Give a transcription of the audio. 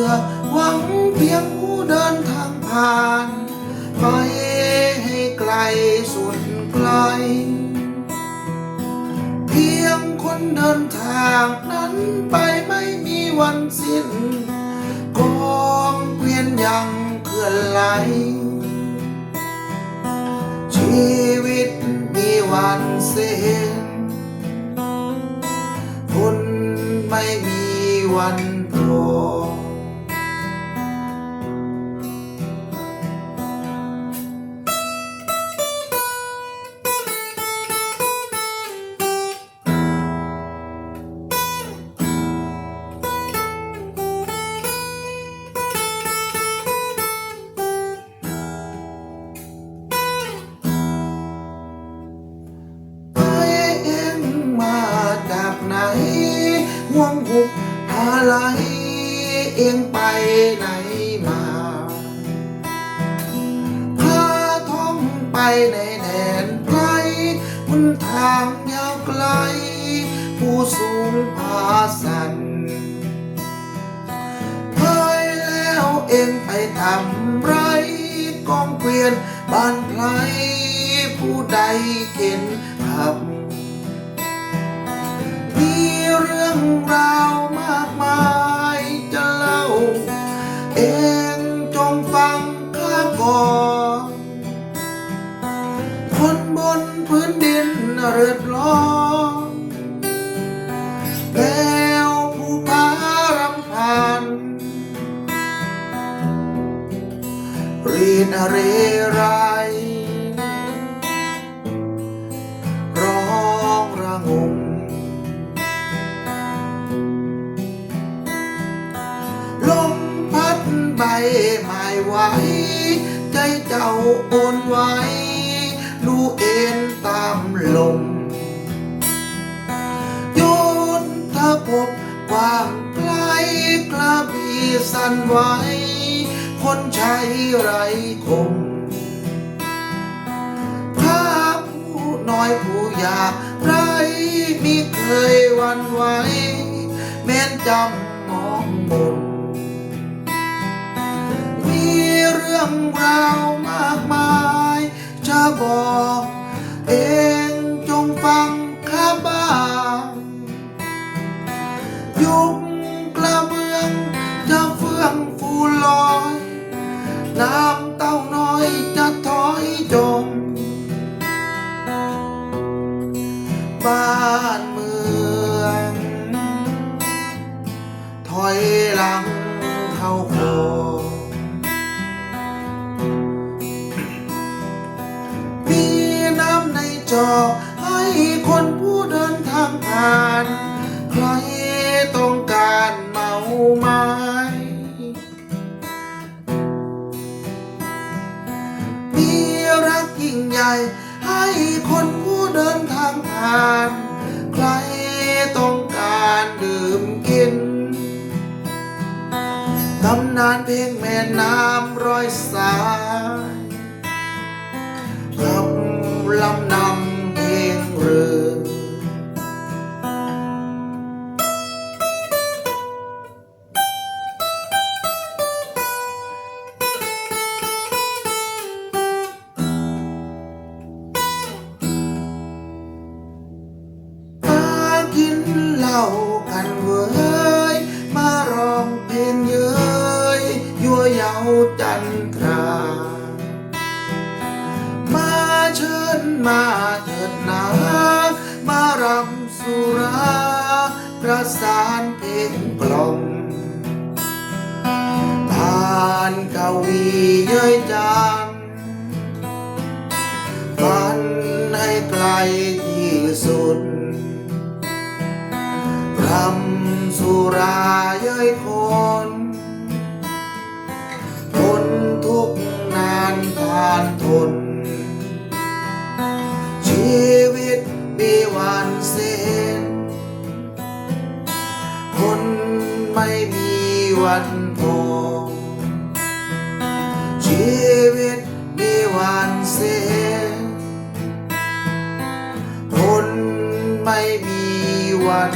อ หวังเพียงผู้เดินทางผ่าน ไปให้ไกลสุดไกล เพียงคนเดินทางนั้นไปไม่มีวันสิ้น กองเกวียนยังเคลื่อนไหล ชีวิตมีวันสิ้นคุณไม่มีวันพอ เอียงไปไหนมาพาท่องไปในแดนไกลบนทางยาวไกล ผู้สูงผาสันเคยแล้วเองไปทำไรกองเกวียนบ้านใครผู้ใดเข็นขับ มีเรื่องราว เไหว ใจเจ้าโอนไว้ดูเอ็นตามลมโยนทะพบความไกลกระบีสั่นไหวคนใช้ไรคมถ้าผู้น้อยผู้อยากไรมีเคยหวันไหวแม้นจำมองบน เรื่องราวมา จอให้คนผู้เดินทางผ่าน ใครต้องการเมาไม้มีรักยิ่งใหญ่ ให้คนผู้เดินทางผ่าน ใครต้องการดื่มกินตำนานเพลงแม่น้ำร้อยสาย มาเถิดนามารำสุราประสานเพลงกล่อมผ่านกวีเย้ยจันฝันให้ไกลที่สุดรำสุราเย้ยคนทนทุกนานทานทน วันพอชีวิตมีวันเสิ้นคนไม่มีวัน